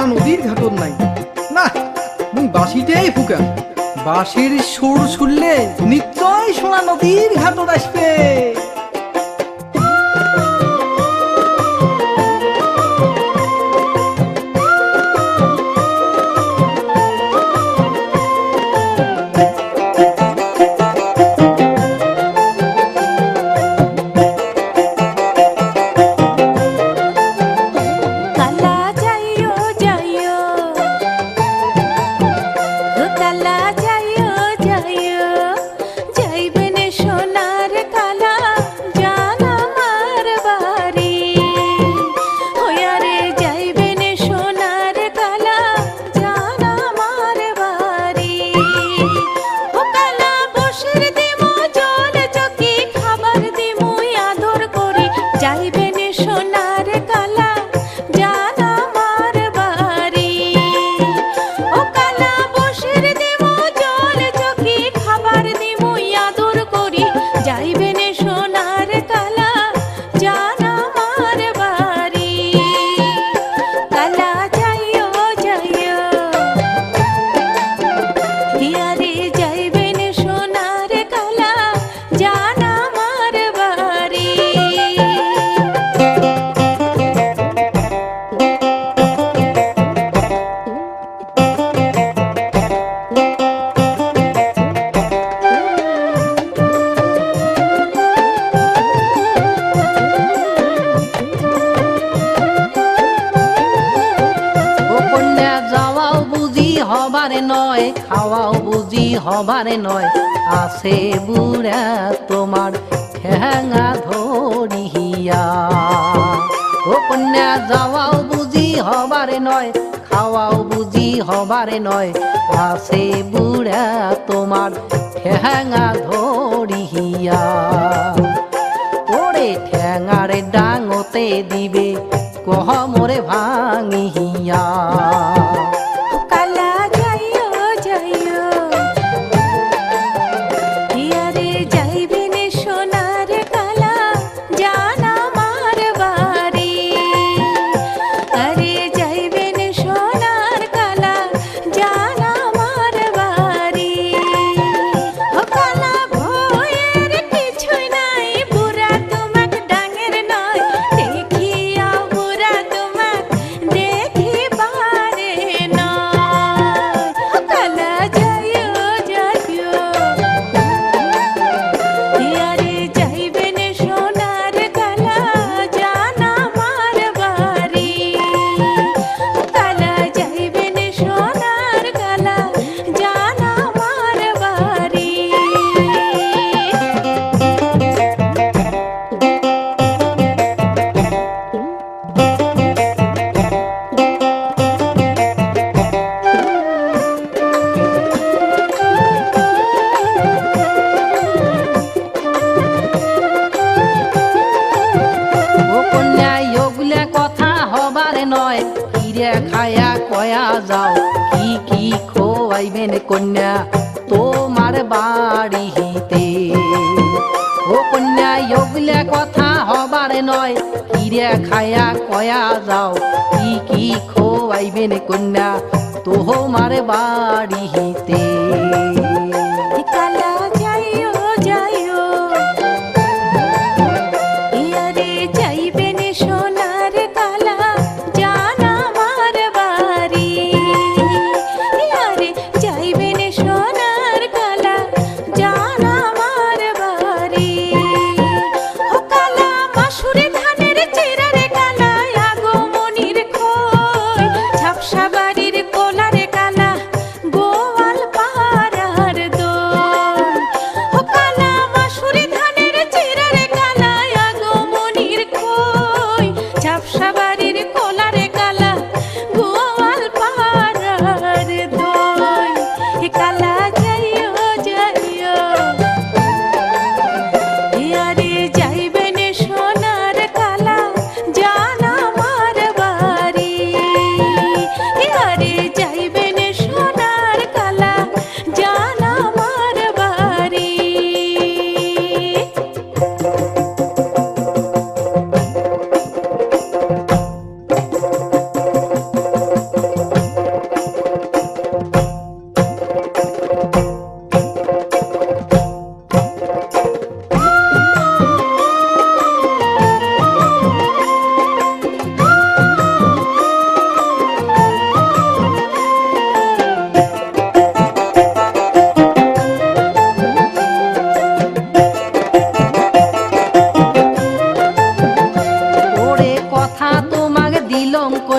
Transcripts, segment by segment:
যমুনা নদীর ঘাটন নাই। না মুই বাঁশিটাই ফুকা। বাঁশির সুর শুনলে নিশ্চয় সোনা নদীর ঘাটন আসবে। আমায় খাওয়াও বুঝি হবার নয়। আছে বুড়া তোমার ঠেঙা ধরিয়া ও কন্যা যাওয়াও বুঝি হবারে নয়, খাওয়াও বুঝি হবারে নয়। আছে বুড়া তোমার ঠেঙা ধরিয়া ওরে ঠেঙারে ডাঙতে দিবে, কহ মোরে ভাঙিয়া নয় কিরে খায়া কয়া যাও। কি কি খোয়াইবেন কন্যা তোমার বাড়ি হিতে ও কন্যা ওগুলা কথা হবার নয় কিরে খায়া কয়া যাও। কি কি খোয়াইবেন কন্যা তোমার বাড়ি হিতে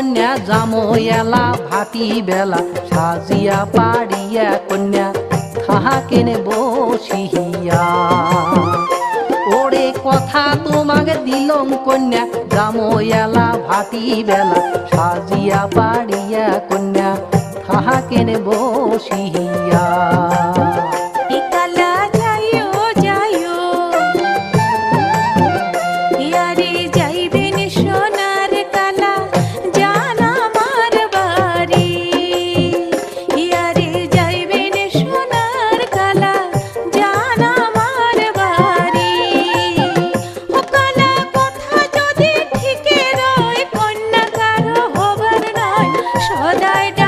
কন্যা জাময়ালা ভাতি বেলা, সাজিয়া পাড়িয়া কন্যা তাহা কেনে বসিয়া ওরে কথা তোমাকে দিলম কন্যা, জামো জাময়ালা ভাতি বেলা, সাজিয়া পাড়িয়া কন্যা তাহা কেনে বসিয়া সদাই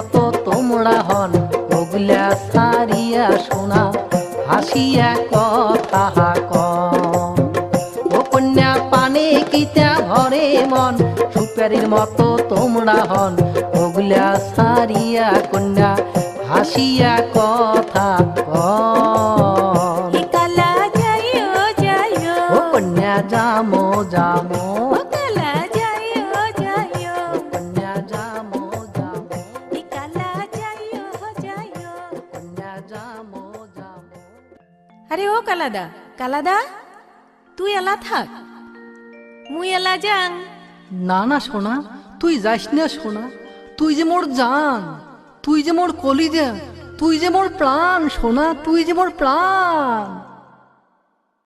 মতো তোমরা হন ওগুলা সারিয়া শোনা, হাসিয়া কথা কন। কন্যা পানে কিতা ভরে মন, সুপারির মতো তোমরা হন ওগুলা সারিয়া কন্যা, হাসিয়া কথা কালাদা। কালাদা, তুই এলা থাক। মুই এলা যাং। না না, সোনা, তুই যাস না, সোনা। তুই যে মোর জান, তুই যে মোর কলিজা, তুই যে মোর প্রাণ, সোনা, তুই যে মোর প্রাণ।